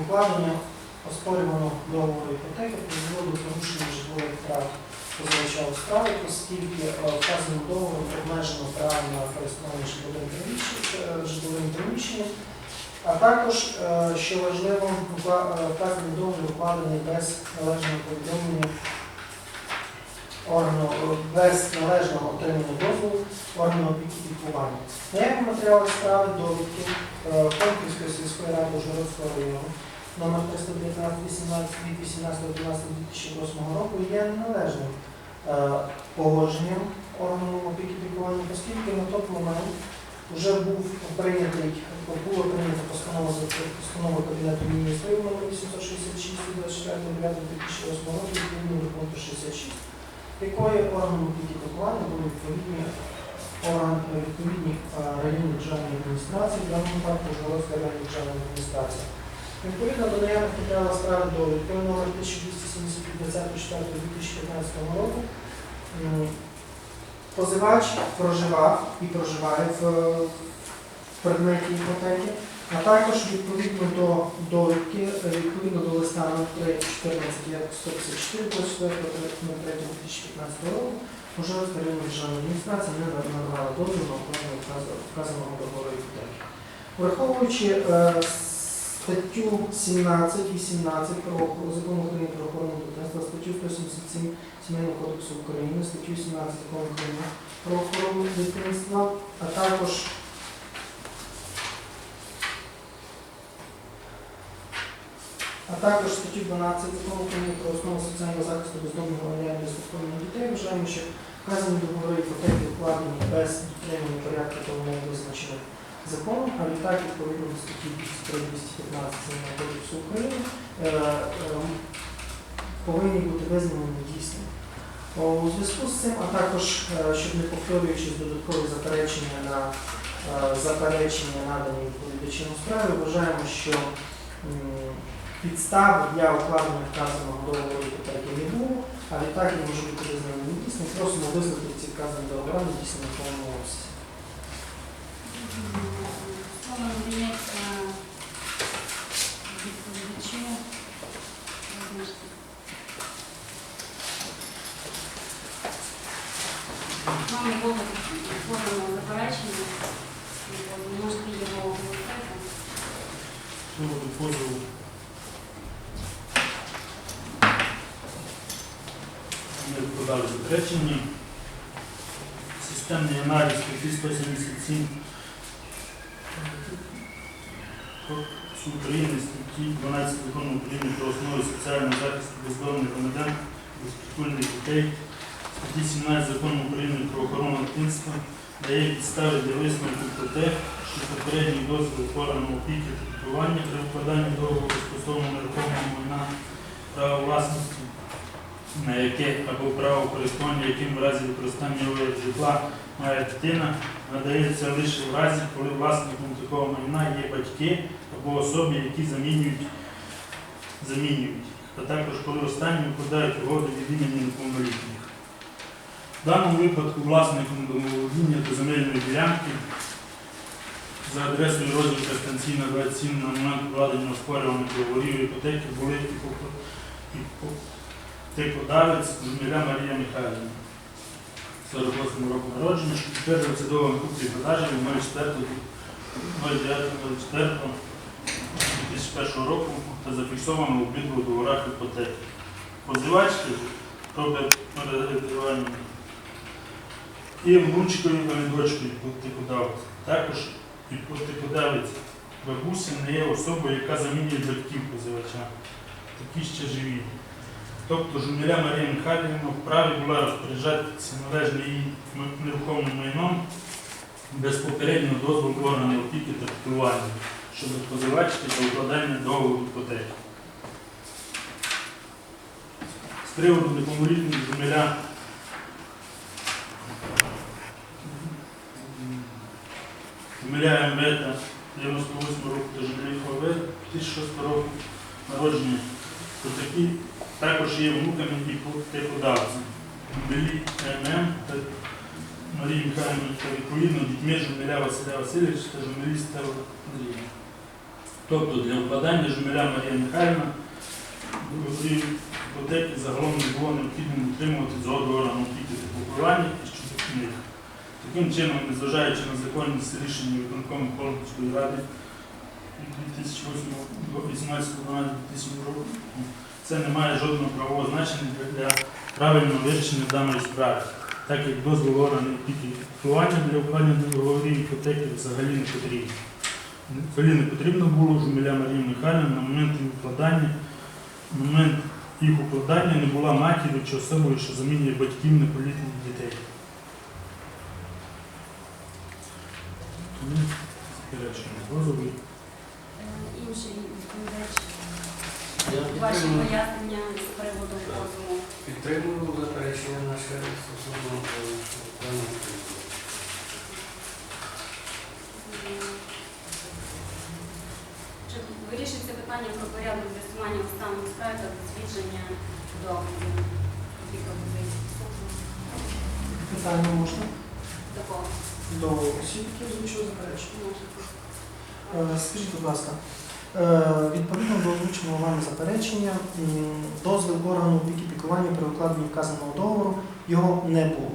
укладення оспорюваного договору іпотеки призвело до порушення житлових прав позначало справи, оскільки е, вказаним договором обмежено право на користування житловим приміщенням, е, а також, е, що важливо, вказаний договір укладений без належного повідомлення органу е, без належного отримання дозволу органу опіки піклування. Наявні матеріали справи довідки е, Конкурської сільської ради Ужгородського району номер 319 18 від 18 12 2008 року є неналежним е, погодженням органу опіки піклування, оскільки на той момент вже був прийнятий, була прийнята постанова за постанова Кабінету міністрів номер 866 від 24 2008 року відповідно до пункту 66 якої органом опіки піклування були відповідні відповідні е, районні державні адміністрації, в даному випадку Ужгородська районна державна адміністрація. Відповідно до наявних матеріалів справи довідкою номер 1270 року позивач проживав і проживає в предметі іпотеки, а також відповідно до довідки, е, відповідно до листа номер 14 154 24 2015 року, Ужгородська районна державна адміністрація не надавала дозвіл на вказа- вказаного договору іпотеки. Враховуючи е, статтю 17 і 17 про- закону України про охорону дитинства, статтю 177 Сімейного кодексу України, статтю 17 закону України про охорону дитинства, а також а також статтю 12 закону України про основу соціального захисту бездомного громадянина і спокійних дітей. Вважаємо, що вказані договори іпотеки укладені без дотримання порядку умов визначених законом, а відтак відповідно до статті 215 Сімейного кодексу України е, е, повинні бути визнані недійсними. У зв'язку з цим, а також, е, щоб не повторюючись додаткові заперечення на заперечення надані відповідачем у справі, вважаємо, що м, підстав для укладення вказаного договору іпотеки не було, а відтак він може бути визнаний недійсним. Просимо визнати ці вказані договори недійсними в повному обсязі. Надається відповідачу. Вам не було заперечення, можете його оголосити. Щодо позову ми подали заперечення. Системний аналіз статті 177 України статті 12 закону України про основи соціального захисту бездомних громадян безпритульних дітей, статті 17 закону України про охорону дитинства дає підстави для висновку про те, що попередній дозвіл органу опіки та піклування при укладанні договору стосовно нерухомого майна права власності, на яке або право користування, яким в разі використання житла має дитина, надається лише в разі, коли власником такого майна є батьки або особи, які замінюють, замінюють, а також коли останні укладають угоди від імені неповнолітніх. В даному випадку власником домоволодіння до земельної ділянки за адресою розвитка станційна 27 на момент укладення оспорюваних договорів іпотеки були іпотекодавець Жміля Марія Михайлівна. 48 року народження, що підтверджується договором куплі продажі 04.09.2001 року та зафіксовано обидвох договорах іпотеки. Позивачки роблять передавання і внучкою і дочкою іпотекодавця. Також іпотекодавець бабуся не є особою, яка замінює батьків позивача. Такі ще живі. Тобто Жуміля Марія Михайлівна вправі була розпоряджатися належним їй нерухомим майном без попереднього дозволу органів опіки та піклування щодо позивачки та укладання договору іпотеки. З приводу неповнолітніх Жуміля Жуміля МВ 98 року та Жуміля ХВ 2006 року народження, то такі також є внуками і іпотекодавцями. Білі ММ та Марії Михайлівни та відповідно дітьми Жумиля Василя Васильовича та журналіста Андрія. Тобто для укладання Жумеля Марія Михайлівна іпотеки загалом не було необхідно утримувати згоду органу опіки та піклування і щодо них. Таким чином, незважаючи на законність рішення виконкому Холодської ради від 2018-2012 року, це не має жодного правового значення для правильного вирішення даної справи, так як дозвіл органів опіки для укладення договорів іпотеки взагалі не потрібен. Взагалі не потрібно було Жумеля Марії Михайлівні на момент їх укладання, на момент їх укладання не була матір'ю чи особою, що замінює батьків неполітних дітей. Тому. Е, Інший відповідач. Ваші пояснення з приводу позову. підтримую заперечення наше стосовно даного. Чи вирішується питання про порядок з'ясування останньої справи та дослідження доказів? Які пропозиції? Питання можна Такого до осіб, які озвучили заперечення. Е, Скажіть, будь ласка, відповідно до озвученого вами заперечення, дозвіл органу опіки піклування при укладенні вказаного договору його не було.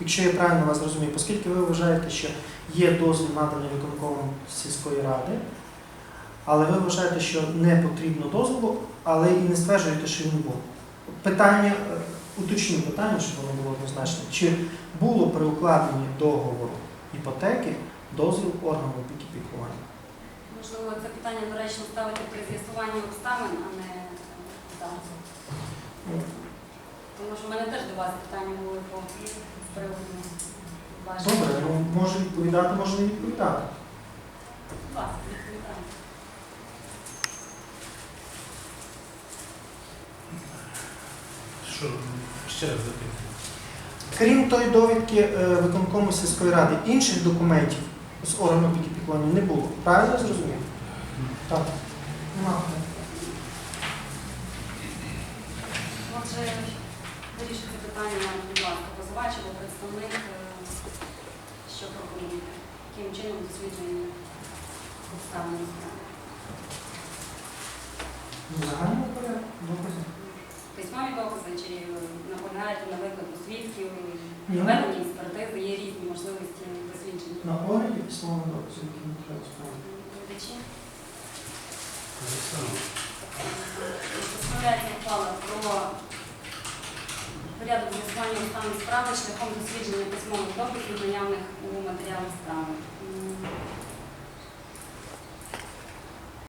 Якщо я правильно вас розумію, оскільки ви вважаєте, що є дозвіл наданий виконкомом сільської ради, але ви вважаєте, що не потрібно дозволу, але і не стверджуєте, що він був. Питання, е, уточню питання, щоб воно було однозначне. Чи було при укладенні договору іпотеки дозвіл органу опіки піклування? Можливо, це питання доречно ставити при з'ясуванні обставин, а не зараз. Тому що в мене теж до вас питання були по з приводу ваших. Добре, ну може відповідати, може не відповідати. Будь ласка, відповідайте. Що ще раз запитую? Крім тої довідки е, виконкому сільської ради, інших документів з органу опіки піклування не було. Правильно зрозумів? Так. Нема. Отже, вирішити питання, будь ласка, позивач або представник, е, що пропонуєте, яким чином дослідження обставин справи. Ну, Загальний порядок. Добре. Письмові докази чи наполягаєте на викладу свідків, Ні. проведення експертизи, є різні можливості дослідження. На огляді письмово до оцінки не треба справити. Глядачі. Представляється ухвала про порядок з'ясування стану справи шляхом дослідження письмових доказів, наявних у матеріалах справи.